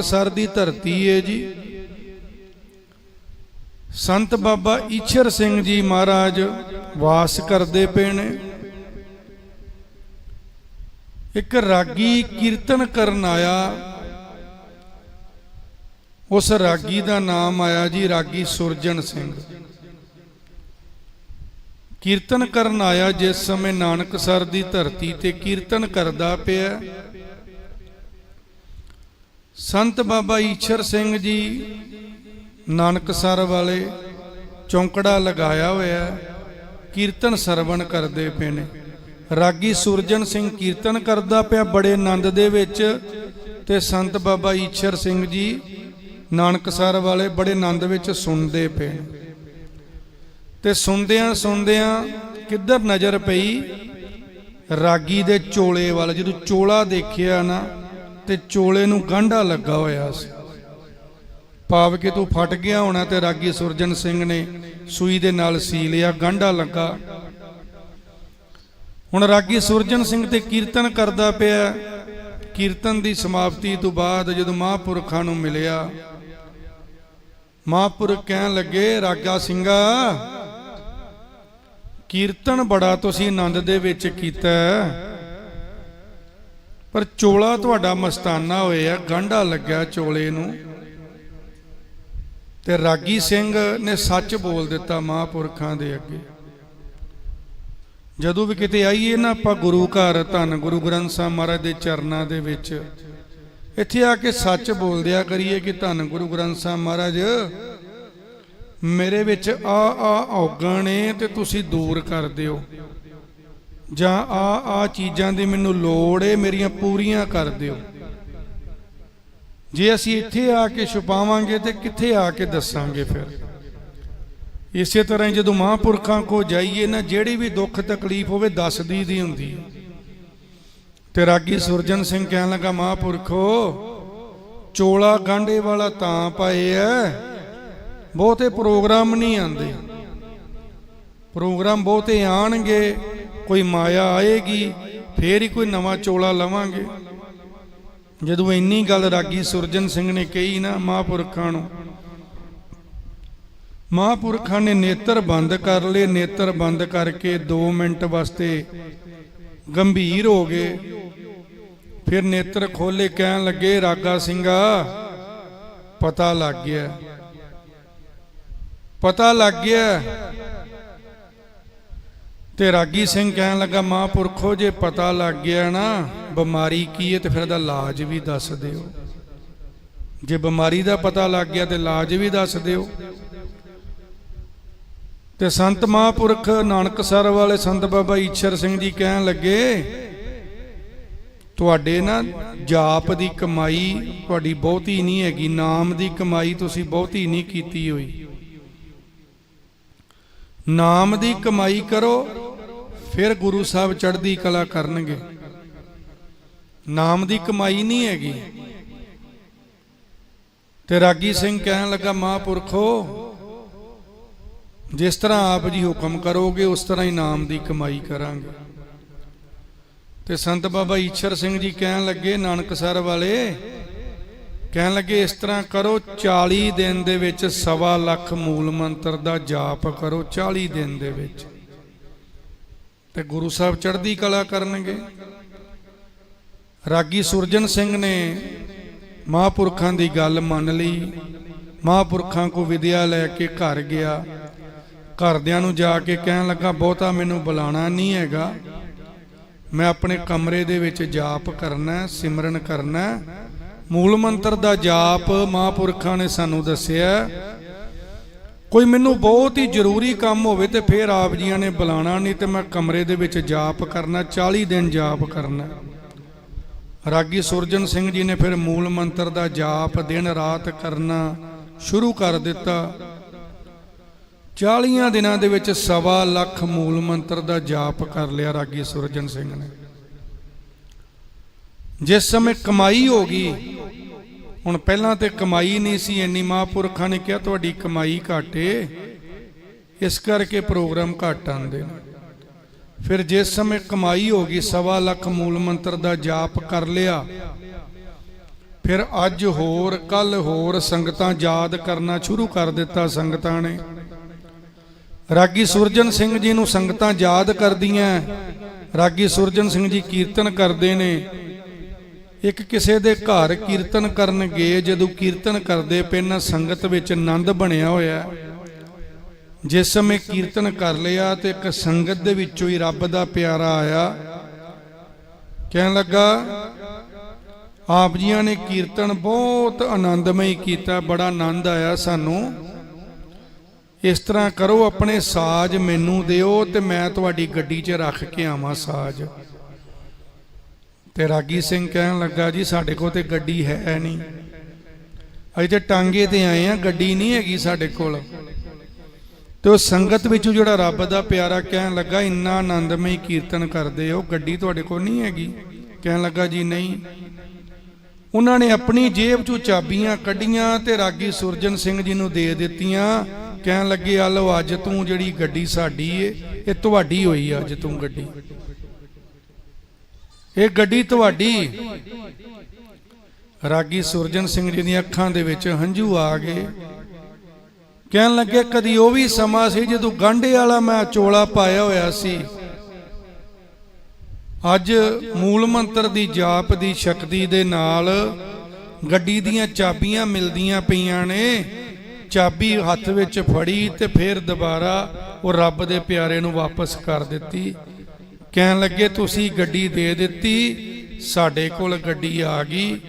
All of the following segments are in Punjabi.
ਨਾਨਕਸਰ ਦੀ ਧਰਤੀ ਏ ਜੀ। ਸੰਤ ਬਾਬਾ ਈਸ਼ਰ ਸਿੰਘ ਜੀ ਮਹਾਰਾਜ ਵਾਸ ਕਰਦੇ ਪਏ ਨੇ। ਇੱਕ ਰਾਗੀ ਕੀਰਤਨ ਕਰਨ ਆਇਆ। ਉਸ ਰਾਗੀ ਦਾ ਨਾਮ ਆਇਆ ਜੀ ਰਾਗੀ ਸੁਰਜਨ ਸਿੰਘ। ਕੀਰਤਨ ਕਰਨ ਆਇਆ ਜਿਸ ਸਮੇਂ ਨਾਨਕਸਰ ਦੀ ਧਰਤੀ ਤੇ ਕੀਰਤਨ ਕਰਦਾ ਪਿਆ। ਸੰਤ ਬਾਬਾ ਈਸ਼ਰ ਸਿੰਘ ਜੀ ਨਾਨਕਸਰ ਵਾਲੇ ਚੌਂਕੜਾ ਲਗਾਇਆ ਹੋਇਆ ਕੀਰਤਨ ਸਰਵਣ ਕਰਦੇ ਪਏ ਨੇ। ਰਾਗੀ ਸੁਰਜਨ ਸਿੰਘ ਕੀਰਤਨ ਕਰਦਾ ਪਿਆ ਬੜੇ ਆਨੰਦ ਦੇ ਵਿੱਚ ਤੇ ਸੰਤ ਬਾਬਾ ਈਸ਼ਰ ਸਿੰਘ ਜੀ ਨਾਨਕਸਰ ਵਾਲੇ ਬੜੇ ਆਨੰਦ ਵਿੱਚ ਸੁਣਦੇ ਪਏ ਨੇ। ਤੇ ਸੁਣਦਿਆਂ ਸੁਣਦਿਆਂ ਕਿੱਧਰ ਨਜ਼ਰ ਪਈ? ਰਾਗੀ ਦੇ ਚੋਲੇ ਵੱਲ, ਜਦੋਂ ਚੋਲਾ ਦੇਖਿਆ ਨਾ ਤੇ ਚੋਲੇ ਨੂੰ ਗਾਂਢਾ ਲੱਗਾ ਹੋਇਆ ਸੀ। ਭਾਵ ਕਿ ਤੂੰ ਫਟ ਗਿਆ ਹੋਣਾ ਤੇ ਰਾਗੀ ਸੁਰਜਨ ਸਿੰਘ ਨੇ ਸੂਈ ਦੇ ਨਾਲ ਸੀ ਲਿਆ, ਗਾਂਢਾ ਲੱਗਾ। ਹੁਣ ਰਾਗੀ ਸੁਰਜਨ ਸਿੰਘ ਤੇ ਕੀਰਤਨ ਕਰਦਾ ਪਿਆ। ਕੀਰਤਨ ਦੀ ਸਮਾਪਤੀ ਤੋਂ ਬਾਅਦ ਜਦੋਂ ਮਹਾਂਪੁਰਖਾਂ ਨੂੰ ਮਿਲਿਆ, ਮਹਾਂਪੁਰਖ ਕਹਿਣ ਲੱਗੇ, ਰਾਗਾ ਸਿੰਘਾ, ਕੀਰਤਨ ਬੜਾ ਤੁਸੀਂ ਆਨੰਦ ਦੇ ਵਿੱਚ ਕੀਤਾ ਪਰ ਚੋਲਾ ਤੁਹਾਡਾ ਮਸਤਾਨਾ ਹੋਇਆ, ਗਾਂਢਾ ਲੱਗਿਆ ਚੋਲੇ ਨੂੰ। ਤੇ ਰਾਗੀ ਸਿੰਘ ਨੇ ਸੱਚ ਬੋਲ ਦਿੱਤਾ ਮਹਾਂਪੁਰਖਾਂ ਦੇ ਅੱਗੇ। ਜਦੋਂ ਵੀ ਕਿਤੇ ਆਈਏ ਨਾ, ਆਪਾਂ ਗੁਰੂ ਘਰ ਧੰਨ ਗੁਰੂ ਗ੍ਰੰਥ ਸਾਹਿਬ ਮਹਾਰਾਜ ਦੇ ਚਰਨਾਂ ਦੇ ਵਿੱਚ, ਇੱਥੇ ਆ ਕੇ ਸੱਚ ਬੋਲਦਿਆ ਕਰੀਏ ਕਿ ਧੰਨ ਗੁਰੂ ਗ੍ਰੰਥ ਸਾਹਿਬ ਮਹਾਰਾਜ, ਮੇਰੇ ਵਿੱਚ ਆ ਆ ਔਗਣ ਏ ਤੇ ਤੁਸੀਂ ਦੂਰ ਕਰ ਦਿਓ। ਜਾਂ ਆ ਆ ਚੀਜ਼ਾਂ ਦੀ ਮੈਨੂੰ ਲੋੜ ਏ, ਮੇਰੀਆਂ ਪੂਰੀਆਂ ਕਰ ਦਿਓ। ਜੇ ਅਸੀਂ ਇੱਥੇ ਆ ਕੇ ਛੁਪਾਵਾਂਗੇ ਤੇ ਕਿੱਥੇ ਆ ਕੇ ਦੱਸਾਂਗੇ ਫਿਰ? ਇਸੇ ਤਰ੍ਹਾਂ ਹੀ ਜਦੋਂ ਮਹਾਂਪੁਰਖਾਂ ਕੋ ਜਾਈਏ ਨਾ, ਜਿਹੜੀ ਵੀ ਦੁੱਖ ਤਕਲੀਫ ਹੋਵੇ, ਦੱਸਦੀ ਦੀ ਹੁੰਦੀ ਹੈ ਤੇ ਰਾਗੀ ਸੁਰਜਨ ਸਿੰਘ ਕਹਿਣ ਲੱਗਾ, ਮਹਾਂਪੁਰਖੋ, ਚੋਲਾ ਗਾਂਡੇ ਵਾਲਾ ਤਾਂ ਪਾਏ ਐ। ਬਹੁਤੇ ਪ੍ਰੋਗਰਾਮ ਨਹੀਂ ਆਉਂਦੇ। ਪ੍ਰੋਗਰਾਮ ਬਹੁਤੇ ਆਣਗੇ ਕੋਈ ਮਾਇਆ ਆਏਗੀ, ਫੇਰ ਹੀ ਕੋਈ ਨਵਾਂ ਚੋਲਾ ਲਵਾਂਗੇ। ਜਦੋਂ ਇੰਨੀ ਗੱਲ ਰਾਗੀ ਸੁਰਜਨ ਸਿੰਘ ਨੇ ਕਹੀ ਨਾ ਮਹਾਂਪੁਰਖਾਂ ਨੂੰ, ਮਹਾਂਪੁਰਖਾਂ ਨੇ ਨੇਤਰ ਬੰਦ ਕਰ ਲਏ, ਨੇਤਰ ਬੰਦ ਕਰਕੇ 2 ਮਿੰਟ ਵਾਸਤੇ ਗੰਭੀਰ ਹੋ ਗਏ। ਫਿਰ ਨੇਤਰ ਖੋਲੇ ਕਹਿਣ ਲੱਗੇ, ਰਾਗਾ ਸਿੰਘਾ, ਪਤਾ ਲੱਗ ਗਿਆ। ਪਤਾ ਲੱਗ ਗਿਆ ਤੇ ਰਾਗੀ ਸਿੰਘ ਕਹਿਣ ਲੱਗਾ ਮਹਾਂਪੁਰਖੋ ਜੇ ਪਤਾ ਲੱਗ ਗਿਆ ਨਾ, ਬਿਮਾਰੀ ਕੀ ਹੈ ਤੇ ਫਿਰ ਇਹਦਾ ਇਲਾਜ ਵੀ ਦੱਸ ਦਿਓ। ਜੇ ਬਿਮਾਰੀ ਦਾ ਪਤਾ ਲੱਗ ਗਿਆ ਤੇ ਇਲਾਜ ਵੀ ਦੱਸ ਦਿਓ। ਤੇ ਸੰਤ ਮਹਾਂਪੁਰਖ ਨਾਨਕਸਰ ਵਾਲੇ ਸੰਤ ਬਾਬਾ ਈਸ਼ਰ ਸਿੰਘ ਜੀ ਕਹਿਣ ਲੱਗੇ, ਤੁਹਾਡੇ ਨਾ ਜਾਪ ਦੀ ਕਮਾਈ ਤੁਹਾਡੀ ਬਹੁਤੀ ਨਹੀਂ ਹੈਗੀ, ਨਾਮ ਦੀ ਕਮਾਈ ਤੁਸੀਂ ਬਹੁਤੀ ਨਹੀਂ ਕੀਤੀ ਹੋਈ। ਨਾਮ ਦੀ ਕਮਾਈ ਕਰੋ ਫਿਰ ਗੁਰੂ ਸਾਹਿਬ ਚੜ੍ਹਦੀ ਕਲਾ ਕਰਨਗੇ। ਨਾਮ ਦੀ ਕਮਾਈ ਨਹੀਂ ਹੈਗੀ। ਤੇ ਰਾਗੀ ਸਿੰਘ ਕਹਿਣ ਲੱਗਾ, ਮਹਾਂਪੁਰਖੋ, ਜਿਸ ਤਰ੍ਹਾਂ ਆਪ ਜੀ ਹੁਕਮ ਕਰੋਗੇ, ਉਸ ਤਰ੍ਹਾਂ ਹੀ ਨਾਮ ਦੀ ਕਮਾਈ ਕਰਾਂਗੇ। ਤੇ ਸੰਤ ਬਾਬਾ ਈਸ਼ਰ ਸਿੰਘ ਜੀ ਕਹਿਣ ਲੱਗੇ ਨਾਨਕਸਰ ਵਾਲੇ, ਕਹਿਣ ਲੱਗੇ, ਇਸ ਤਰ੍ਹਾਂ ਕਰੋ 40 ਦਿਨ ਦੇ ਵਿੱਚ ਸਵਾ ਲੱਖ ਮੂਲ ਮੰਤਰ ਦਾ ਜਾਪ ਕਰੋ 40 ਦਿਨ ਦੇ ਵਿੱਚ। ਤੇ ਗੁਰੂ ਸਾਹਿਬ ਚੜ੍ਹਦੀ ਕਲਾ ਕਰਨਗੇ। ਰਾਗੀ ਸੁਰਜਨ ਸਿੰਘ ਨੇ ਮਹਾਂਪੁਰਖਾਂ ਦੀ ਗੱਲ ਮੰਨ ਲਈ। ਮਹਾਂਪੁਰਖਾਂ ਕੋ ਵਿਦਿਆ ਲੈ ਕੇ ਘਰ ਗਿਆ। ਘਰਦਿਆਂ ਨੂੰ ਜਾ ਕੇ ਕਹਿਣ ਲੱਗਾ, ਬਹੁਤਾ ਮੈਨੂੰ ਬੁਲਾਣਾ ਨਹੀਂ ਹੈਗਾ। ਮੈਂ ਆਪਣੇ ਕਮਰੇ ਦੇ ਵਿੱਚ ਜਾਪ ਕਰਨਾ, ਸਿਮਰਨ ਕਰਨਾ। ਮੂਲ ਮੰਤਰ ਦਾ ਜਾਪ ਮਹਾਂਪੁਰਖਾਂ ਨੇ ਸਾਨੂੰ ਦੱਸਿਆ। ਕੋਈ ਮੈਨੂੰ ਬਹੁਤ ਹੀ ਜ਼ਰੂਰੀ ਕੰਮ ਹੋਵੇ ਤੇ ਫਿਰ ਆਪ ਜੀਆਂ ਨੇ ਬੁਲਾਣਾ ਨਹੀਂ ਤੇ ਮੈਂ ਕਮਰੇ ਦੇ ਵਿੱਚ ਜਾਪ ਕਰਨਾ 40 ਦਿਨ ਜਾਪ ਕਰਨਾ। ਰਾਗੀ ਸੁਰਜਨ ਸਿੰਘ ਜੀ ਨੇ ਫਿਰ ਮੂਲ ਮੰਤਰ ਦਾ ਜਾਪ ਦਿਨ ਰਾਤ ਕਰਨਾ ਸ਼ੁਰੂ ਕਰ ਦਿੱਤਾ। 40 ਦਿਨਾਂ ਦੇ ਵਿੱਚ ਸਵਾ ਲੱਖ ਮੂਲ ਮੰਤਰ ਦਾ ਜਾਪ ਕਰ ਲਿਆ ਰਾਗੀ ਸੁਰਜਨ ਸਿੰਘ ਨੇ। ਜਿਸ ਸਮੇਂ ਕਮਾਈ ਹੋ ਗਈ ਹੁਣ ਪਹਿਲਾਂ ਤੇ ਕਮਾਈ ਨਹੀਂ ਸੀ, ਇੰਨੀ ਮਹਾਂਪੁਰਖਾਂ ਨੇ ਕਿਹਾ ਤੁਹਾਡੀ ਕਮਾਈ ਘਾਟੇ। ਇਸ ਕਰਕੇ ਪ੍ਰੋਗਰਾਮ ਘੱਟ ਆਉਂਦੇ ਨੇ। ਫਿਰ ਜਿਸ ਸਮੇਂ ਕਮਾਈ ਹੋ ਗਈ, ਸਵਾ ਲੱਖ ਮੂਲ ਮੰਤਰ ਦਾ ਜਾਪ ਕਰ ਲਿਆ। ਫਿਰ ਅੱਜ ਹੋਰ ਕੱਲ ਹੋਰ ਸੰਗਤਾਂ ਯਾਦ ਕਰਨਾ ਸ਼ੁਰੂ ਕਰ ਦਿੱਤਾ ਸੰਗਤਾਂ ਨੇ। ਰਾਗੀ ਸੁਰਜਨ ਸਿੰਘ ਜੀ ਨੂੰ ਸੰਗਤਾਂ ਯਾਦ ਕਰਦੀਆਂ। ਰਾਗੀ ਸੁਰਜਨ ਸਿੰਘ ਜੀ ਕੀਰਤਨ ਕਰਦੇ ਨੇ। ਇੱਕ ਕਿਸੇ ਦੇ ਘਰ ਕੀਰਤਨ ਕਰਨ ਗਏ ਜਦੋਂ ਕੀਰਤਨ ਕਰਦੇ ਪਏ ਨਾ ਸੰਗਤ ਵਿੱਚ ਆਨੰਦ ਬਣਿਆ ਹੋਇਆ। ਜਿਸ ਸਮੇਂ ਕੀਰਤਨ ਕਰ ਲਿਆ ਤੇ ਇੱਕ ਸੰਗਤ ਦੇ ਵਿੱਚੋਂ ਹੀ ਰੱਬ ਦਾ ਪਿਆਰਾ ਆਇਆ। ਕਹਿਣ ਲੱਗਾ, ਆਪ ਜੀਆਂ ਨੇ ਕੀਰਤਨ ਬਹੁਤ ਆਨੰਦਮਈ ਕੀਤਾ, ਬੜਾ ਆਨੰਦ ਆਇਆ ਸਾਨੂੰ। ਇਸ ਤਰ੍ਹਾਂ ਕਰੋ, ਆਪਣੇ ਸਾਜ਼ ਮੈਨੂੰ ਦਿਓ ਤੇ ਮੈਂ ਤੁਹਾਡੀ ਗੱਡੀ 'ਚ ਰੱਖ ਕੇ ਆਵਾਂ ਸਾਜ਼। ਤੇ ਰਾਗੀ ਸਿੰਘ ਕਹਿਣ ਲੱਗਾ, ਜੀ, ਸਾਡੇ ਕੋਲ ਤੇ ਗੱਡੀ ਹੈ ਨਹੀਂ। ਅਸੀਂ ਤੇ ਟਾਂਗੇ ਤੇ ਆਏ ਆ, ਗੱਡੀ ਨਹੀਂ ਹੈਗੀ ਸਾਡੇ ਕੋਲ। ਤੇ ਉਹ ਸੰਗਤ ਵਿੱਚੋਂ ਜਿਹੜਾ ਰੱਬ ਦਾ ਪਿਆਰਾ ਕਹਿਣ ਲੱਗਾ, ਇੰਨਾ ਆਨੰਦਮਈ ਕੀਰਤਨ ਕਰਦੇ ਹੋ ਗੱਡੀ ਤੁਹਾਡੇ ਕੋਲ ਨਹੀਂ ਹੈਗੀ? ਕਹਿਣ ਲੱਗਾ, ਜੀ, ਨਹੀਂ। ਉਹਨਾਂ ਨੇ ਆਪਣੀ ਜੇਬ ਚੋਂ ਚਾਬੀਆਂ ਕੱਢੀਆਂ ਤੇ ਰਾਗੀ ਸੁਰਜਨ ਸਿੰਘ ਜੀ ਨੂੰ ਦੇ ਦਿੱਤੀਆਂ। ਕਹਿਣ ਲੱਗੇ ਆ ਲਓ ਅੱਜ ਤੂੰ ਜਿਹੜੀ ਗੱਡੀ ਸਾਡੀ ਏ, ਇਹ ਤੁਹਾਡੀ ਹੋਈ ਅੱਜ ਤੂੰ ਗੱਡੀ। ਇਹ ਗੱਡੀ ਤੁਹਾਡੀ। ਰਾਗੀ ਸੁਰਜਨ ਸਿੰਘ ਜੀ ਦੀਆਂ ਅੱਖਾਂ ਦੇ ਵਿੱਚ ਹੰਝੂ ਆ ਗਏ। ਕਹਿਣ ਲੱਗੇ, ਕਦੀ ਉਹ ਵੀ ਸਮਾਂ ਸੀ ਜਦੋਂ ਗਾਂਢੇ ਵਾਲਾ ਮੈਂ ਚੋਲਾ ਪਾਇਆ ਹੋਇਆ ਸੀ। ਅੱਜ ਮੂਲ ਮੰਤਰ ਦੀ ਜਾਪ ਦੀ ਸ਼ਕਤੀ ਦੇ ਨਾਲ ਗੱਡੀ ਦੀਆਂ ਚਾਬੀਆਂ ਮਿਲਦੀਆਂ ਪਈਆਂ ਨੇ। ਚਾਬੀ ਹੱਥ ਵਿੱਚ ਫੜੀ ਤੇ ਫਿਰ ਦੁਬਾਰਾ ਉਹ ਰੱਬ ਦੇ ਪਿਆਰੇ ਨੂੰ ਵਾਪਸ ਕਰ ਦਿੱਤੀ। ਕਹਿਣ ਲੱਗੇ, ਤੁਸੀਂ ਗੱਡੀ ਦੇ ਦਿੱਤੀ, ਸਾਡੇ ਕੋਲ ਗੱਡੀ ਆ ਗਈ,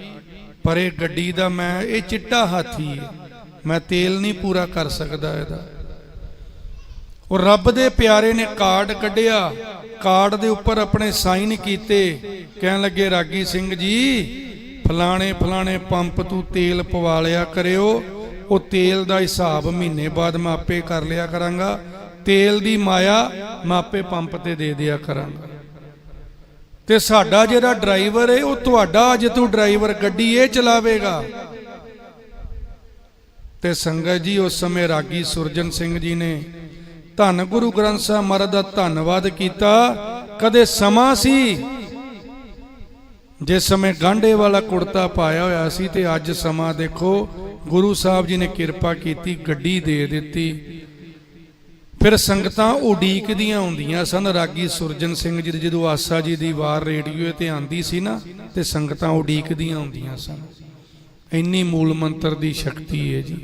ਪਰ ਇਹ ਗੱਡੀ ਦਾ ਮੈਂ, ਇਹ ਚਿੱਟਾ ਹਾਥੀ ਹੈ। ਮੈਂ ਤੇਲ ਨਹੀਂ ਪੂਰਾ ਕਰ ਸਕਦਾ ਇਹਦਾ। ਉਹ ਰੱਬ ਦੇ ਪਿਆਰੇ ਨੇ ਕਾਰਡ ਕੱਢਿਆ। ਕਾਰਡ ਦੇ ਉੱਪਰ ਆਪਣੇ ਸਾਈਨ ਕੀਤੇ। ਕਹਿਣ ਲੱਗੇ, ਰਾਗੀ ਸਿੰਘ ਜੀ, ਫਲਾਣੇ ਫਲਾਣੇ ਪੰਪ ਤੂੰ ਤੇਲ ਪਵਾ ਲਿਆ ਕਰਿਓ। ਉਹ ਤੇਲ ਦਾ ਹਿਸਾਬ ਮਹੀਨੇ ਬਾਅਦ ਮੈਂ ਆਪੇ ਕਰ ਲਿਆ ਕਰਾਂਗਾ। ਤੇਲ ਦੀ ਮਾਇਆ ਮਾਪੇ ਪੰਪ ਤੇ ਦੇ ਦਿਆ ਕਰਾਂਗਾ। ਤੇ ਸਾਡਾ ਜਿਹੜਾ ਡਰਾਈਵਰ ਏ, ਉਹ ਤੁਹਾਡਾ ਅੱਜ ਤੂੰ ਡਰਾਈਵਰ ਗੱਡੀ ਇਹ ਚਲਾਵੇਗਾ। ਤੇ ਸੰਗਤ ਜੀ, ਉਸ ਸਮੇਂ ਰਾਗੀ ਸੁਰਜਨ ਸਿੰਘ ਜੀ ਨੇ ਧੰਨ ਗੁਰੂ ਗ੍ਰੰਥ ਸਾਹਿਬ ਮਹਾਰਾਜ ਦਾ ਧੰਨਵਾਦ ਕੀਤਾ। ਕਦੇ ਸਮਾਂ ਸੀ ਜਿਸ ਸਮੇਂ ਗਾਂਢੇ ਵਾਲਾ ਕੁੜਤਾ ਪਾਇਆ ਹੋਇਆ ਸੀ ਤੇ ਅੱਜ ਸਮਾਂ ਦੇਖੋ, ਗੁਰੂ ਸਾਹਿਬ ਜੀ ਨੇ ਕਿਰਪਾ ਕੀਤੀ, ਗੱਡੀ ਦੇ ਦਿੱਤੀ। ਫਿਰ ਸੰਗਤਾਂ ਉਡੀਕਦੀਆਂ ਹੁੰਦੀਆਂ ਸਨ। ਰਾਗੀ ਸੁਰਜਨ ਸਿੰਘ ਜੀ ਦੀ ਜਦੋਂ ਆਸਾ ਜੀ ਦੀ ਵਾਰ ਰੇਡੀਓ ਤੇ ਆਂਦੀ ਸੀ ਨਾ, ਤੇ ਸੰਗਤਾਂ ਉਡੀਕਦੀਆਂ ਹੁੰਦੀਆਂ ਸਨ। ਇੰਨੀ ਮੂਲ ਮੰਤਰ ਦੀ ਸ਼ਕਤੀ ਹੈ ਜੀ।